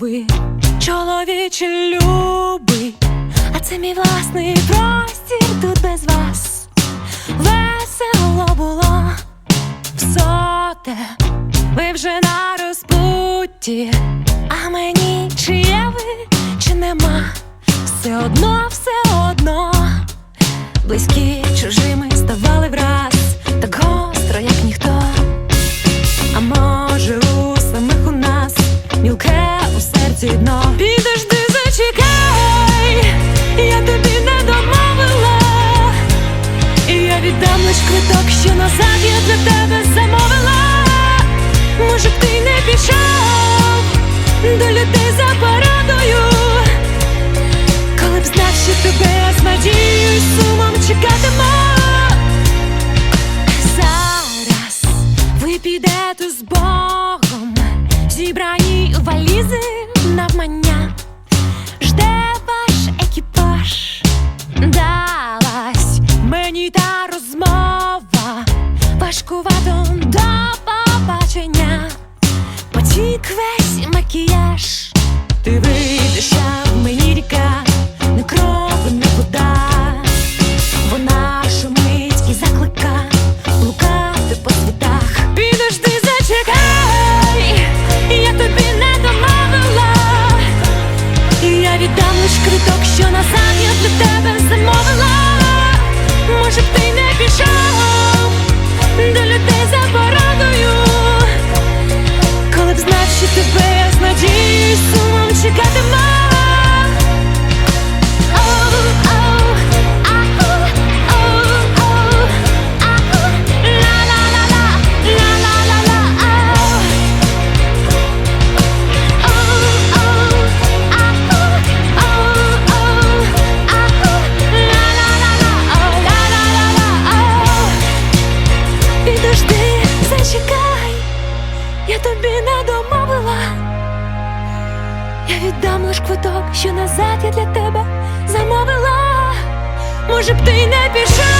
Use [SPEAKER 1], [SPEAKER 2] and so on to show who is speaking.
[SPEAKER 1] ви, чоловічі люби, а це мій власний простір тут без вас. Весело було все те, ви вже на розпутті, а мені чи є ви, чи нема, все одно, все одно, близькі чужим. Підожди, зачекай, я тобі не домовила. І я віддам лиш квиток, що назад я для тебе замовила. Може б ти не пішов до людей за порадою. Коли б знав, що тебе з надією сумом чекатиму. Зараз ви підете з Богом, зібрані валізи важкувато до побачення, потік весь макіяж, ти вийдеш, а в мені ріка, тобі не домовила. Я віддам лиш квиток, що назад я для тебе замовила. Може б ти не пішов